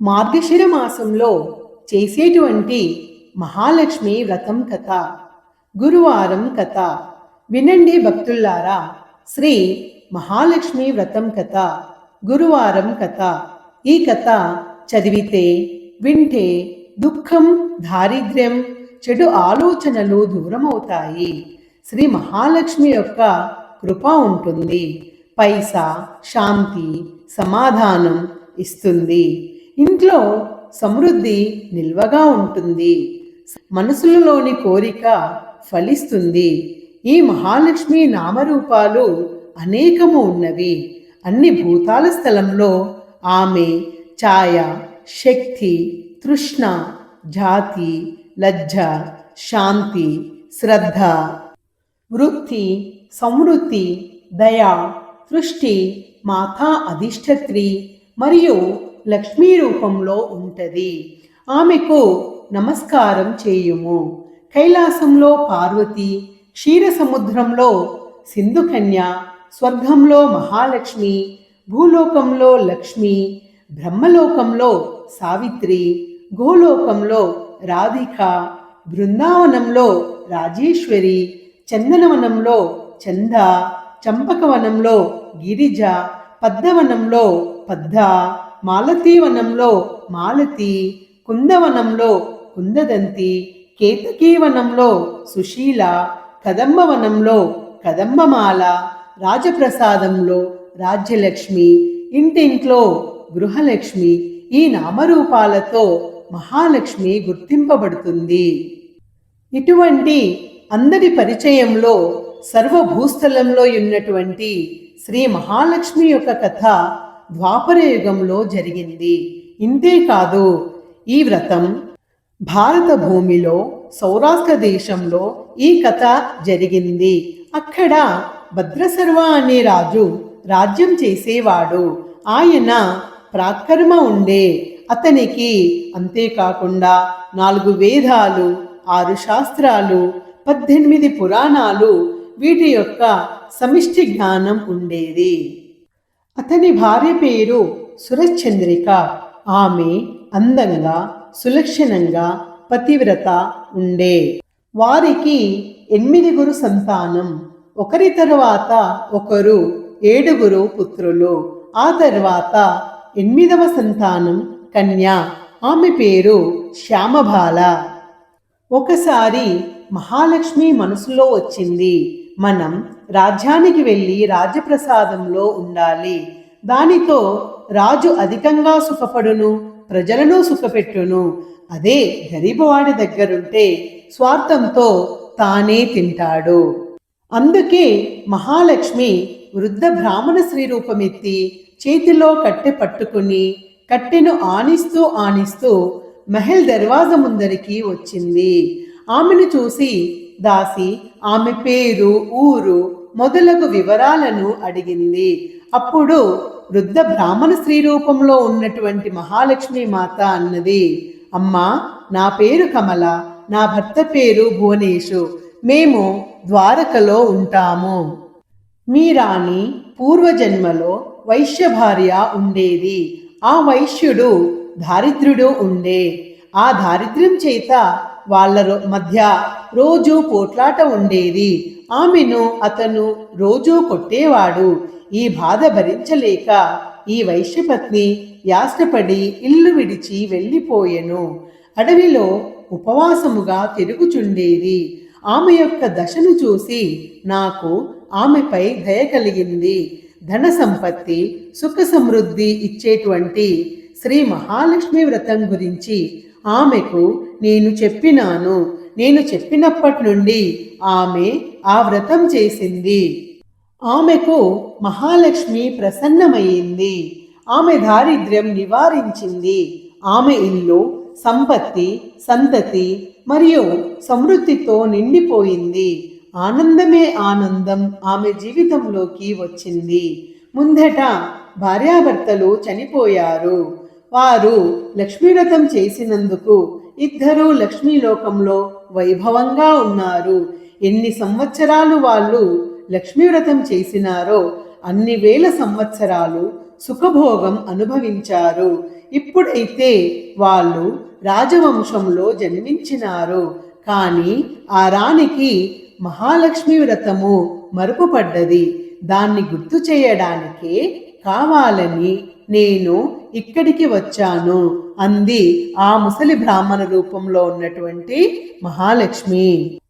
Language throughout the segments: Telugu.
మార్గశిర మాసంలో చేసేటువంటి మహాలక్ష్మి వ్రతం కథ గురువారం కథ వినండి భక్తుల్లారా శ్రీ మహాలక్ష్మి వ్రతం కథ గురువారం కథ. ఈ కథ చదివితే వింటే దుఃఖం దారిద్ర్యం చెడు ఆలోచనలు దూరమవుతాయి. శ్రీ మహాలక్ష్మి యొక్క కృప ఉంటుంది పైసా శాంతి సమాధానం ఇస్తుంది. ఇంట్లో సమృద్ధి నిల్వగా ఉంటుంది. మనసులలోని కోరిక ఫలిస్తుంది. ఈ మహాలక్ష్మి నామరూపాలు అనేకము ఉన్నవి. అన్ని భూతాల స్థలంలో ఆమె ఛాయ శక్తి తృష్ణ జాతి లజ్జ శాంతి శ్రద్ధ వృత్తి సమృద్ధి దయ తృష్టి మాతా అధిష్ఠత్రి మరియు లక్ష్మీ రూపంలో ఉంటది. ఆమెకు నమస్కారం చేయుము. కైలాసంలో పార్వతి క్షీర సముద్రంలో సింధుకన్య స్వర్గంలో మహాలక్ష్మి భూలోకంలో లక్ష్మి బ్రహ్మలోకంలో సావిత్రి గోలోకంలో రాధిక బృందావనంలో రాజేశ్వరి చందనవనంలో చంద చంపకవనంలో గిరిజ పద్మవనంలో పద్ద మాలతీవనంలో మాలతి కుందవనంలో కుందదంతి కేతకీవనంలో సుశీల కదంబవనంలో కదంబమాల రాజప్రసాదంలో రాజ్యలక్ష్మి ఇంటింట్లో గృహలక్ష్మి ఈ నామరూపాలతో మహాలక్ష్మి గుర్తింపబడుతుంది. ఇటువంటి అందరి పరిచయంలో సర్వభూస్థలంలో ఉన్నటువంటి శ్రీ మహాలక్ష్మి యొక్క కథ ద్వాపరయుగంలో జరిగింది. ఇంతే కాదు ఈ వ్రతం భారత భూమిలో సౌరాష్ట్ర దేశంలో ఈ కథ జరిగింది. అక్కడ భద్రసర్వ అనే రాజు రాజ్యం చేసేవాడు. ఆయన ప్రాకర్మ ఉండే. అతనికి అంతేకాకుండా నాలుగు వేదాలు ఆరు శాస్త్రాలు పద్దెనిమిది పురాణాలు వీటి యొక్క సమిష్టి జ్ఞానం ఉండేది. అతని భార్య పేరు సురచంద్రిక ఆమె అందంగా సులక్షణంగా పతివ్రత ఉండే. వారికి ఎనిమిదిగురు సంతానం. ఒకరి తరువాత ఒకరు ఏడుగురు పుత్రులు. ఆ తర్వాత ఎనిమిదవ సంతానం కన్య. ఆమె పేరు శ్యామబాల. ఒకసారి మహాలక్ష్మి మనసులో వచ్చింది. మనం రాజ్యానికి వెళ్ళి రాజ్యప్రసాదంలో ఉండాలి. దానితో రాజు అధికంగా సుఖపడును ప్రజలను సుఖపెట్టును. అదే గరీబవాడి దగ్గరుంటే స్వార్థంతో తానే తింటాడు. అందుకే మహాలక్ష్మి వృద్ధ బ్రాహ్మణ స్త్రీ రూపమెత్తి చేతిలో కట్టె పట్టుకుని కట్టెను ఆనిస్తూ ఆనిస్తూ మహల్ దర్వాజ ముందరికి వచ్చింది. ఆమెను చూసి దాసి ఆమె పేరు ఊరు మొదలగు వివరాలను అడిగింది అప్పుడు వృద్ధ బ్రాహ్మణ స్త్రీ రూపంలో ఉన్నటువంటి మహాలక్ష్మి మాత అన్నది అమ్మా నా పేరు కమల నా భర్త పేరు భువనేషు మేము ద్వారకలో ఉంటాము. మీ రాణి పూర్వజన్మలో వైశ్య భార్య ఉండేది. ఆ వైశ్యుడు దారిద్ర్యుడు ఉండే. ఆ దారిద్ర్యం చేత వాళ్ళ రో- మధ్య రోజు పోట్లాట ఉండేది. ఆమెను అతను రోజూ కొట్టేవాడు. ఈ బాధ భరించలేక ఈ వైశ్యపత్ని యాష్టపడి ఇల్లు విడిచి వెళ్ళిపోయెను. అడవిలో ఉపవాసముగా తిరుగుచుండేది. ఆమె యొక్క దశను చూసి నాకు ఆమెపై దయ కలిగింది. ధన సంపత్తి సుఖ సమృద్ధి ఇచ్చేటువంటి శ్రీ మహాలక్ష్మి వ్రతం గురించి ఆమెకు నేను చెప్పినాను. నేను చెప్పినప్పటి నుండి ఆమె ఆ వ్రతం చేసింది. ఆమెకు మహాలక్ష్మి ప్రసన్నమయ్యింది ఆమె దారిద్ర్యం నివారించింది. ఆమె ఇల్లు సంపత్తి సంతతి మరియు సమృద్ధితో నిండిపోయింది. ఆనందమే ఆనందం ఆమె జీవితంలోకి వచ్చింది. ముందట భార్యాభర్తలు చనిపోయారు. వారు లక్ష్మీవ్రతం చేసినందుకు ఇద్దరూ లక్ష్మీలోకంలో వైభవంగా ఉన్నారు. ఎన్ని సంవత్సరాలు వాళ్ళు లక్ష్మీవ్రతం చేసినారో అన్ని వేల సంవత్సరాలు సుఖభోగం అనుభవించారు. ఇప్పుడైతే వాళ్ళు రాజవంశంలో జన్మించినారు. కానీ ఆ రాణికి మహాలక్ష్మి వ్రతము మరుపుపడ్డది దాన్ని గుర్తు చేయడానికే కావాలని నేను ఇక్కడికి వచ్చాను అంది ఆ ముసలి బ్రాహ్మణ రూపంలో ఉన్నటువంటి మహాలక్ష్మి.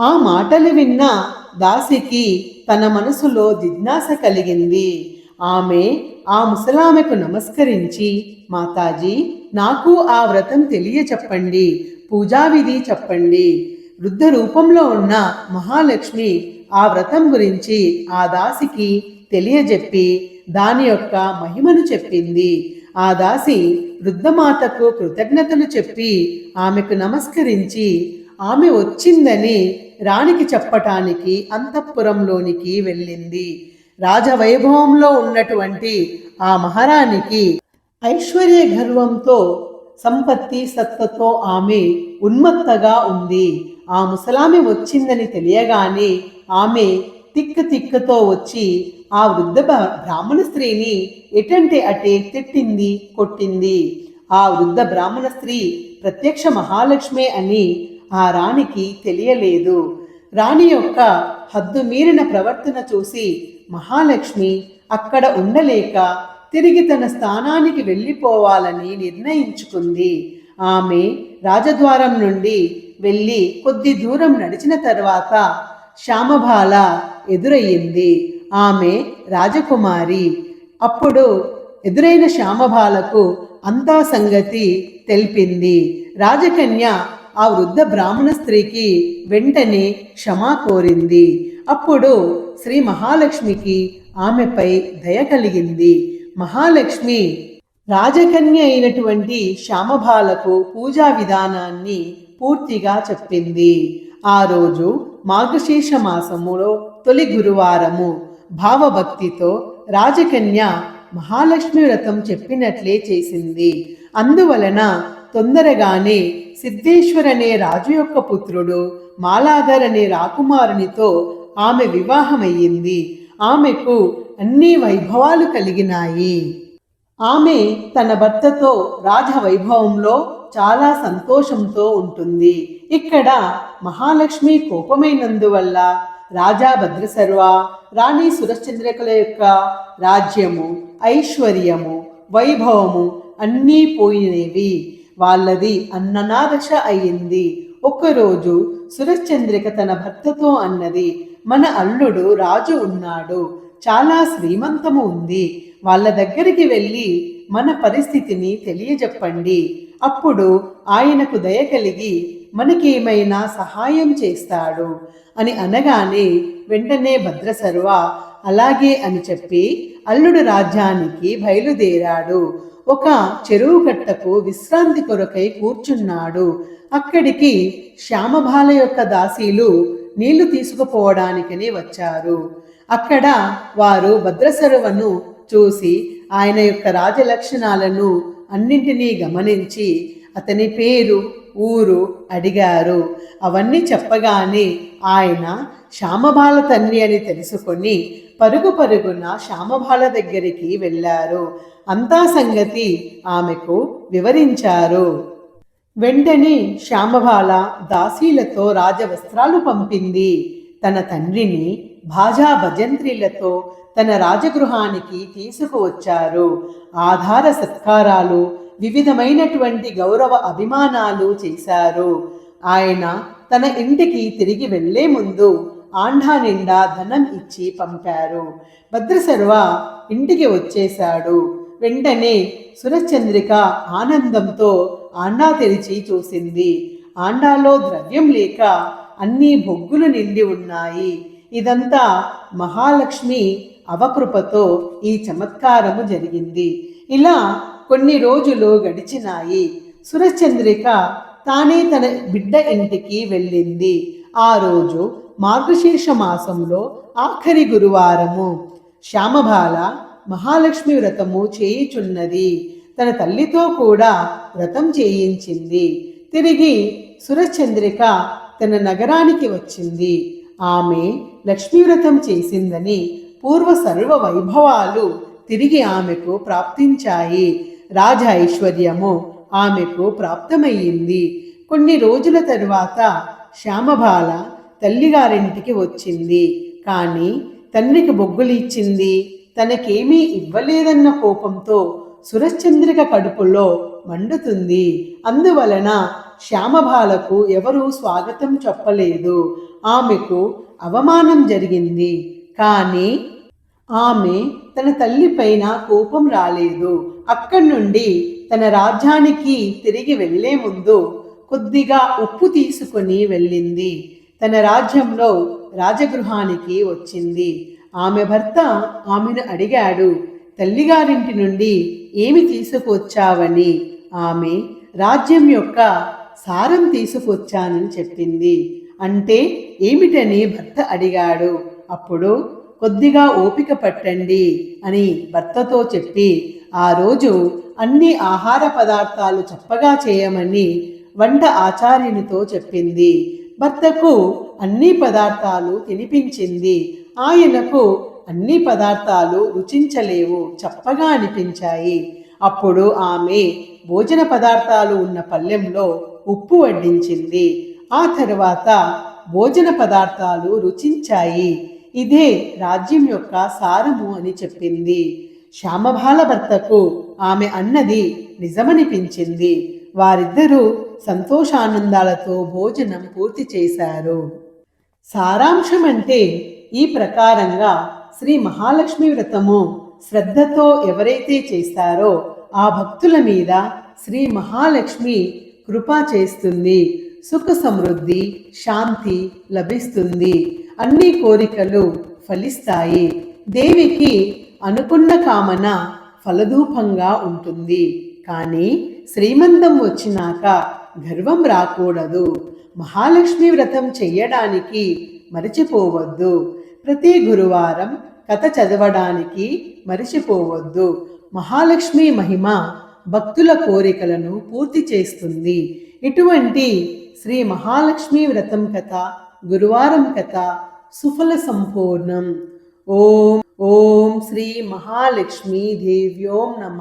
ఆ మాటలు విన్న దాసికి తన మనసులో జిజ్ఞాస కలిగింది. ఆమె ఆ ముసలామెకు నమస్కరించి మాతాజీ నాకు ఆ వ్రతం తెలియచెప్పండి పూజా విధి చెప్పండి. వృద్ధ రూపంలో ఉన్న మహాలక్ష్మి ఆ వ్రతం గురించి ఆ దాసికి తెలియజెప్పి దాని యొక్క మహిమను చెప్పింది. ఆ దాసి వృద్ధమాతకు కృతజ్ఞతలు చెప్పి ఆమెకు నమస్కరించి ఆమె వచ్చిందని రాణికి చెప్పటానికి అంతఃపురంలోనికి వెళ్ళింది. రాజవైభవంలో ఉన్నటువంటి ఆ మహారాణికి ఐశ్వర్య గర్వంతో సంపత్తి సత్తతో ఆమె ఉన్మత్తగా ఉంది. ఆ ముసలామె వచ్చిందని తెలియగానే ఆమె తిక్క తిక్కతో వచ్చి ఆ వృద్ధ బ్రా- బ్రాహ్మణ స్త్రీని ఎటంటే అటే తిట్టింది కొట్టింది. ఆ వృద్ధ బ్రాహ్మణ స్త్రీ ప్రత్యక్ష మహాలక్ష్మే అని ఆ రాణికి తెలియలేదు. రాణి యొక్క హద్దు మీరిన ప్రవర్తన చూసి మహాలక్ష్మి అక్కడ ఉండలేక తిరిగి తన స్థానానికి వెళ్ళిపోవాలని నిర్ణయించుకుంది. ఆమె రాజద్వారం నుండి వెళ్ళి కొద్ది దూరం నడిచిన తర్వాత శ్యామబాల ఎదురయ్యింది. ఆమె రాజకుమారి. అప్పుడు ఎదురైన శ్యామబాలకు అంతా సంగతి తెలిపింది. రాజకన్య ఆ వృద్ధ బ్రాహ్మణ స్త్రీకి వెంటనే క్షమా కోరింది. అప్పుడు శ్రీ మహాలక్ష్మికి ఆమెపై దయ కలిగింది. మహాలక్ష్మి రాజకన్య అయినటువంటి శ్యామబాలకు పూజా విధానాన్ని పూర్తిగా చెప్పింది. ఆ రోజు మార్గశీర్ష మాసములో తొలి గురువారము. భావభక్తితో రాజకన్య మహాలక్ష్మి వ్రతం చెప్పినట్లే చేసింది. అందువలన తొందరగానే సిద్ధేశ్వర్ అనే రాజు యొక్క పుత్రుడు మాలాధర్ అనే రాకుమారునితో ఆమె వివాహమయ్యింది. ఆమెకు అన్ని వైభవాలు కలిగినాయి. ఆమె తన భర్తతో రాజవైభవంలో చాలా సంతోషంతో ఉంటుంది. ఇక్కడ మహాలక్ష్మి కోపమైనందువల్ల రాజా భద్రసర్వ రాణి సురశ్చంద్రికల యొక్క రాజ్యము ఐశ్వర్యము వైభవము అన్నీ పోయినవి. వాళ్ళది అన్ననాదశ అయ్యింది ఒకరోజు సురశ్చంద్రిక తన భర్తతో అన్నది మన అల్లుడు రాజు ఉన్నాడు. చాలా శ్రీమంతము ఉంది. వాళ్ళ దగ్గరికి వెళ్ళి మన పరిస్థితిని తెలియజెప్పండి. అప్పుడు ఆయనకు దయ కలిగి మనకేమైనా సహాయం చేస్తాడు? అని అనగానే వెంటనే భద్రసర్వ అలాగే అని చెప్పి అల్లుడు రాజ్యానికి బయలుదేరాడు. ఒక చెరువు కట్టకు విశ్రాంతి కొరకై కూర్చున్నాడు. అక్కడికి శ్యామబాల యొక్క దాసీలు నీళ్ళు తీసుకుపోవడానికని వచ్చారు. అక్కడ వారు భద్రసరువను చూసి ఆయన యొక్క రాజలక్షణాలను అన్నింటినీ గమనించి అతని పేరు ఊరు అడిగారు. అవన్నీ చెప్పగానే ఆయన శ్యామబాల తండ్రి అని తెలుసుకొని పరుగు పరుగున శ్యామబాల దగ్గరికి వెళ్ళారు. అంతా సంగతి ఆమెకు వివరించారు. వెంటనే శ్యామబాల దాసీలతో రాజవస్త్రాలు పంపింది. తన తండ్రిని భాజా భజంత్రిలతో తన రాజగృహానికి తీసుకువచ్చారు. ఆధార సత్కారాలు వివిధమైనటువంటి గౌరవ అభిమానాలు చేశారు. ఆయన తన ఇంటికి తిరిగి వెళ్ళే ముందు ఆండా నిండా ధనం ఇచ్చి పంపారు. భద్రసర్వ ఇంటికి వచ్చేశాడు. వెంటనే సురచంద్రిక ఆనందంతో ఆండా తెరిచి చూసింది. ఆండాలో ద్రవ్యం లేక అన్ని బొగ్గులు నిండి ఉన్నాయి. ఇదంతా మహాలక్ష్మి అవకృపతో ఈ చమత్కారము జరిగింది. ఇలా కొన్ని రోజులు గడిచినాయి. సురచంద్రిక తానే తన బిడ్డ ఇంటికి వెళ్ళింది. ఆ రోజు మార్గశీర్ష మాసంలో ఆఖరి గురువారము. శ్యామబాల మహాలక్ష్మి వ్రతము చేయుచున్నది. తన తల్లితో కూడా వ్రతం చేయించింది. తిరిగి సురచంద్రిక తన నగరానికి వచ్చింది. ఆమె లక్ష్మీ వ్రతం చేసిందని పూర్వ సర్వ వైభవాలు తిరిగి ఆమెకు ప్రాప్తించాయి. రాజ ఐశ్వర్యము ఆమెకు ప్రాప్తమయ్యింది. కొన్ని రోజుల తరువాత శ్యామబాల తల్లిగారింటికి వచ్చింది. కానీ తండ్రికి బొగ్గులు ఇచ్చింది తనకేమీ ఇవ్వలేదన్న కోపంతో సురశ్చంద్రిక కడుపులో మండుతుంది. అందువలన శ్యామబాలకు ఎవరూ స్వాగతం చెప్పలేదు. ఆమెకు అవమానం జరిగింది. కానీ ఆమె తన తల్లిపైన కోపం రాలేదు. అక్కడి నుండి తన రాజ్యానికి తిరిగి వెళ్ళే ముందు కొద్దిగా ఉప్పు తీసుకొని వెళ్ళింది. తన రాజ్యంలో రాజగృహానికి వచ్చింది. ఆమె భర్త ఆమెను అడిగాడు తల్లిగారింటి నుండి ఏమి తీసుకొచ్చావని ఆమె రాజ్యం యొక్క సారం తీసుకొచ్చానని చెప్పింది. అంటే ఏమిటని భర్త అడిగాడు. అప్పుడు కొద్దిగా ఓపిక పట్టండి అని భర్తతో చెప్పి ఆ రోజు అన్ని ఆహార పదార్థాలు చప్పగా చేయమని వంట ఆచార్యునితో చెప్పింది. భర్తకు అన్ని పదార్థాలు తినిపించింది. ఆయనకు అన్ని పదార్థాలు రుచించలేవు చప్పగా అనిపించాయి. అప్పుడు ఆమె భోజన పదార్థాలు ఉన్న పళ్ళెంలో ఉప్పు వడ్డించింది. ఆ తరువాత భోజన పదార్థాలు రుచించాయి. ఇదే రాజ్యం యొక్క సారము అని చెప్పింది. శ్యామబాల భర్తకు ఆమె అన్నది నిజమనిపించింది. వారిద్దరూ సంతోషానందాలతో భోజనం పూర్తి చేశారు. సారాంశం అంటే ఈ ప్రకారంగా శ్రీ మహాలక్ష్మి వ్రతము శ్రద్ధతో ఎవరైతే చేస్తారో ఆ భక్తుల మీద శ్రీ మహాలక్ష్మి కృప చేస్తుంది సుఖ సమృద్ధి శాంతి లభిస్తుంది. అన్ని కోరికలు ఫలిస్తాయి. దేవికి అనుకున్న కామన ఫలదూపంగా ఉంటుంది. కానీ శ్రీమంతం వచ్చినాక గర్వం రాకూడదు. మహాలక్ష్మి వ్రతం చెయ్యడానికి మరిచిపోవద్దు. ప్రతి గురువారం కథ చదవడానికి మరిచిపోవద్దు. మహాలక్ష్మి మహిమ భక్తుల కోరికలను పూర్తి చేస్తుంది. ఇటువంటి శ్రీ మహాలక్ష్మి వ్రతం కథ గురువారం కథ సుఫల సంపూర్ణం. ఓం ఓం శ్రీ మహాలక్ష్మీ దేవ్యోం నమ.